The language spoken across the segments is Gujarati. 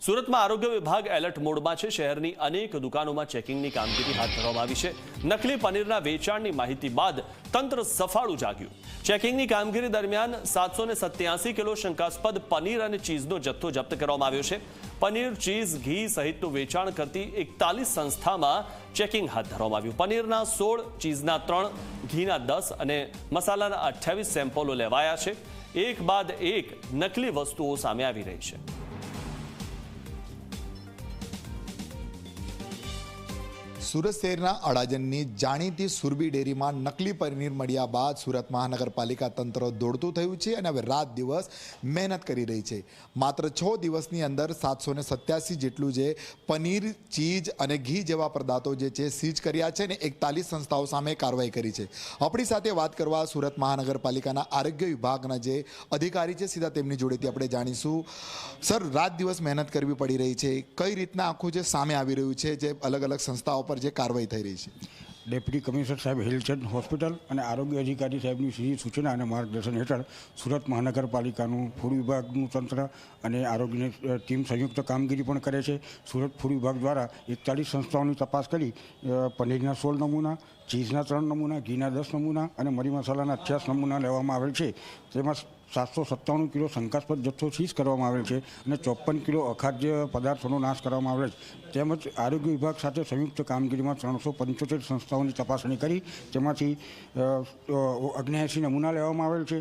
સુરતમાં આરોગ્ય વિભાગ એલર્ટ મોડમાં છે. શહેરની અનેક દુકાનોમાં ચેકિંગની કામગીરી હાથ ધરવામાં આવી છે. નકલી પનીરના વેચાણની માહિતી બાદ તંત્ર સફાળું જાગ્યું. ચેકિંગની કામગીરી દરમિયાન સાતસો કિલો શંકાસ્પદ પનીર અને ચીઝનો જથ્થો જપ્ત કરવામાં આવ્યો છે. પનીર, ચીઝ, ઘી સહિતનું વેચાણ કરતી એકતાલીસ સંસ્થામાં ચેકિંગ હાથ ધરવામાં આવ્યું. પનીરના સોળ, ચીઝના ત્રણ, ઘીના દસ અને મસાલાના અઠ્યાવીસ સેમ્પલો લેવાયા છે. એક બાદ એક નકલી વસ્તુઓ સામે આવી રહી છે. સુરત શહેરના અડાજણની જાણીતી સુરબી ડેરીમાં નકલી પનીર મળ્યા બાદ સુરત મહાનગરપાલિકા તંત્ર દોડતું થયું છે અને હવે રાત દિવસ મહેનત કરી રહી છે. માત્ર છ દિવસની અંદર સાતસો સત્યાસી જેટલું જે પનીર ચીજ અને ઘી જેવા પદાર્થો જે છે સીઝ કર્યા છે અને એકતાલીસ સંસ્થાઓ સામે કાર્યવાહી કરી છે. આપણી સાથે વાત કરવા સુરત મહાનગરપાલિકાના આરોગ્ય વિભાગના જે અધિકારી છે સીધા તેમની જોડેથી આપણે જાણીશું. સર, રાત દિવસ મહેનત કરવી પડી રહી છે. કઈ રીતના આખું જે સામે આવી રહ્યું છે, જે અલગ અલગ સંસ્થાઓ પર જે કાર્યવાહી થઈ રહી છે. ડેપ્યુટી કમિશનર સાહેબ હિલચંદ હોસ્પિટલ અને આરોગ્ય અધિકારી સાહેબની સીધી સૂચના અને માર્ગદર્શન હેઠળ સુરત મહાનગરપાલિકાનું ફૂડ વિભાગનું તંત્ર અને આરોગ્યની ટીમ સંયુક્ત કામગીરી પણ કરે છે. સુરત ફૂડ વિભાગ દ્વારા એકતાલીસ સંસ્થાઓની તપાસ કરી પનીરના સોળ નમૂના, ચીઝના ત્રણ નમૂના, ઘીના દસ નમૂના અને મરી મસાલાના અઠ્યાસ નમૂના લેવામાં આવેલ છે. તેમાં સાતસો સત્તાણું કિલો શંકાસ્પદ જથ્થો સીઝ કરવામાં આવેલ છે અને ચોપન કિલો અખાદ્ય પદાર્થોનો નાશ કરવામાં આવેલ છે. તેમજ આરોગ્ય વિભાગ સાથે સંયુક્ત કામગીરીમાં ત્રણસો પંચોતેર સંસ્થાઓની તપાસણી કરી, તેમાંથી અગ્નેએંસી નમૂના લેવામાં આવેલ છે,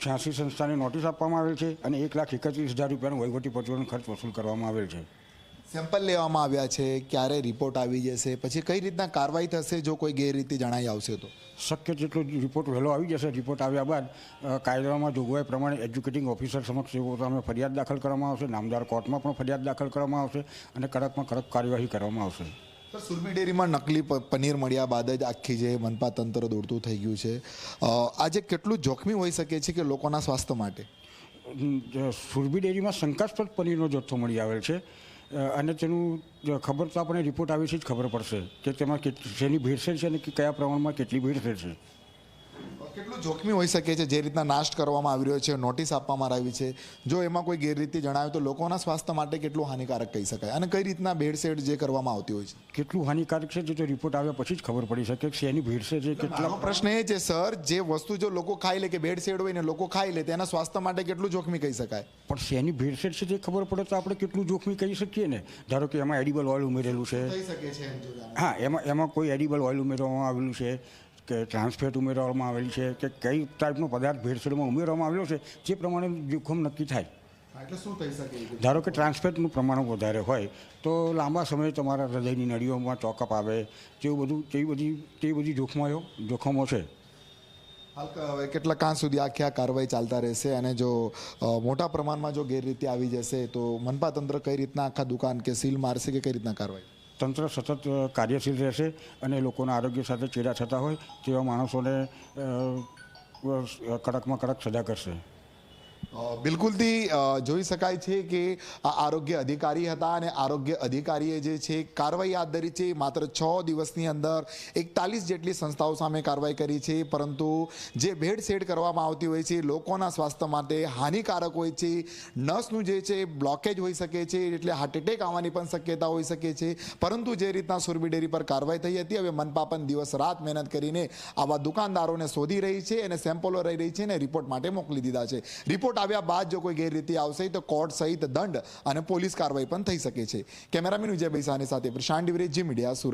છ્યાસી સંસ્થાને નોટિસ આપવામાં આવેલ છે અને એક લાખ એકત્રીસ હજાર રૂપિયાનું વહીવટી પ્રચલન ખર્ચ વસૂલ કરવામાં આવેલ છે. સેમ્પલ લેવામાં આવ્યા છે ક્યારે રિપોર્ટ આવી જશે પછી કઈ રીતના કાર્યવાહી થશે જો કોઈ ગેરરીતિ જણાઈ આવશે તો? શક્ય જેટલો રિપોર્ટ વહેલો આવી જશે રિપોર્ટ આવ્યા બાદ કાયદામાં જોગવાઈ પ્રમાણે એજ્યુકેટિંગ ઓફિસર સમક્ષ એવો સામે ફરિયાદ દાખલ કરવામાં આવશે નામદાર કોર્ટમાં પણ ફરિયાદ દાખલ કરવામાં આવશે અને કડકમાં કડક કાર્યવાહી કરવામાં આવશે. સર સુરબી ડેરીમાં નકલી પનીર મળ્યા બાદ જ આખી જે મનપા તંત્ર દોડતું થઈ ગયું છે. આજે કેટલું જોખમી હોઈ શકે છે કે લોકોના સ્વાસ્થ્ય માટે? સુરભી ડેરીમાં શંકાસ્પદ પનીરનો જથ્થો મળી આવેલ છે. અને તેનું ખબર તો આપણે રિપોર્ટ આવે છે જ ખબર પડશે કે તેમાં શેની ભેળસેળ છે અને કયા પ્રમાણમાં કેટલી ભેળસેળ છે કેટલું જોખમી હોઈ શકે છે જે રીતના નાશ કરવામાં આવી રહ્યો છે નોટિસ આપવામાં આવી છે? જો એમાં કોઈ ગેરરીતિ જણાવે તો લોકોના સ્વાસ્થ્ય માટે કેટલું હાનિકારક કહી શકાય? અને કઈ રીતના ભેળસેળ જે કરવામાં આવતી હોય છે? કેટલું હાનિકારક છે? જો રિપોર્ટ આવ્યા પછી જ ખબર પડી શકે કે એની ભેળસેળ છે કેટલા પ્રશ્ન એ છે સર જે વસ્તુ જો લોકો ખાઈ લે કે ભેળસેળ હોય ને લોકો ખાઈ લે તેના સ્વાસ્થ્ય માટે કેટલું જોખમી કહી શકાય? પણ શેની ભેળસેળ છે તે ખબર પડે તો આપણે કેટલું જોખમી કહી શકીએ ને? ધારો કે એમાં એડિબલ ઓઇલ ઉમેરેલું છે. જો. હા એમાં એમાં કોઈ એડિબલ ઓઇલ ઉમેરવામાં આવેલું છે. કે ટ્રાન્સફેટ ઉમેરવામાં આવેલી છે કે કઈ ટાઈપનો પદાર્થ ભેળસેળમાં ઉમેરવામાં આવ્યો છે જે પ્રમાણે જોખમ નક્કી થાય. એટલે શું થઈ શકે ધારો કે ટ્રાન્સફેટનું પ્રમાણ વધારે હોય તો લાંબા સમયે તમારા હૃદયની નળીઓમાં ચોકઅપ આવે તેવું બધું તેવી બધી તે બધી જોખમો જોખમો છે. હવે કેટલા કાં સુધી આખી આ કાર્યવાહી ચાલતા રહેશે અને જો મોટા પ્રમાણમાં જો ગેરરીતિ આવી જશે તો મનપા તંત્ર કઈ રીતના આખા દુકાન કે સીલ મારશે કે કઈ રીતના કાર્યવાહી? તંત્ર સતત કાર્યશીલ રહેશે અને લોકોના આરોગ્ય સાથે ચેડા થતા હોય તેવા માણસોને કડકમાં કડક સજા કરશે. બિલકુલથી જોઈ શકાય છે કે આ આરોગ્ય અધિકારી હતા અને આરોગ્ય અધિકારીએ જે છે કાર્યવાહી હાથ ધરી છે. માત્ર છ દિવસની અંદર એકતાલીસ જેટલી સંસ્થાઓ સામે કાર્યવાહી કરી છે. પરંતુ જે ભેળસેળ કરવામાં આવતી હોય છે, લોકોના સ્વાસ્થ્ય માટે હાનિકારક હોય છે. નસનું જે છે બ્લોકેજ હોઈ શકે છે, એટલે હાર્ટ એટેક આવવાની પણ શક્યતા હોઈ શકે છે. પરંતુ જે રીતના સુરબી ડેરી પર કાર્યવાહી થઈ હતી, હવે મનપા પણ દિવસ રાત મહેનત કરીને આવા દુકાનદારોને શોધી રહી છે અને સેમ્પલો રહી રહી છે અને રિપોર્ટ માટે મોકલી દીધા છે. રિપોર્ટ આવ્યા બાદ જો કોઈ ગેરરીતિ આવશે તો કોર્ટ સહિત દંડ અને પોલીસ કાર્યવાહી પણ થઈ શકે છે. કેમેરામેન વિજય બૈસાની સાથે પ્રશાંત ડિવરે જી મીડિયા સુરત.